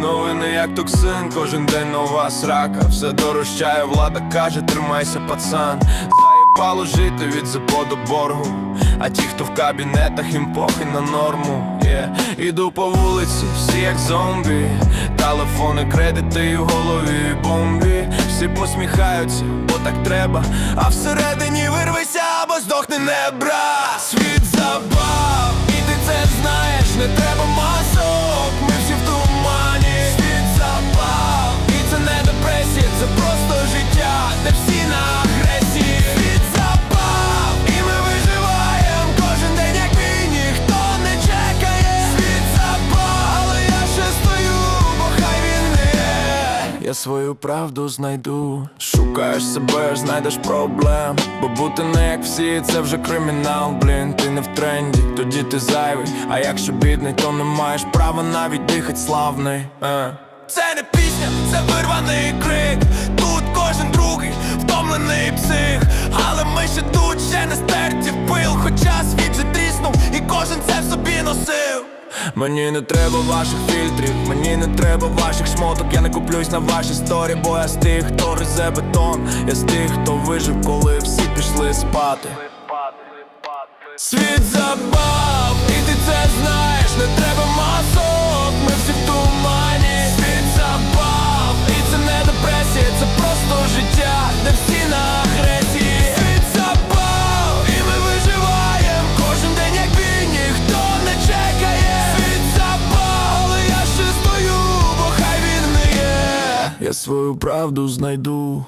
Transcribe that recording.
Новини як токсин, кожен день нова срака. Все дорощає, влада каже, тримайся, пацан. Заєпало жити від зепо до боргу. А ті, хто в кабінетах, їм похи на норму. Yeah. Іду по вулиці, всі як зомбі. Телефони, кредити і в голові бомбі. Всі посміхаються, бо так треба. А всередині вирвися або здохни, не брат. Я свою правду знайду. Шукаєш себе, знайдеш проблем. Бо бути не як всі, це вже кримінал, блін, ти не в тренді, тоді ти зайвий. А якщо бідний, то не маєш права навіть дихать славний. Е. Це не пісня, це вирваний крик. Мені не треба ваших фільтрів, мені не треба ваших шмоток, я не куплюсь на ваші сторі, бо я з тих, хто резе бетон, я з тих, хто вижив, коли всі пішли спати. Світ забав, Я свою правду знайду.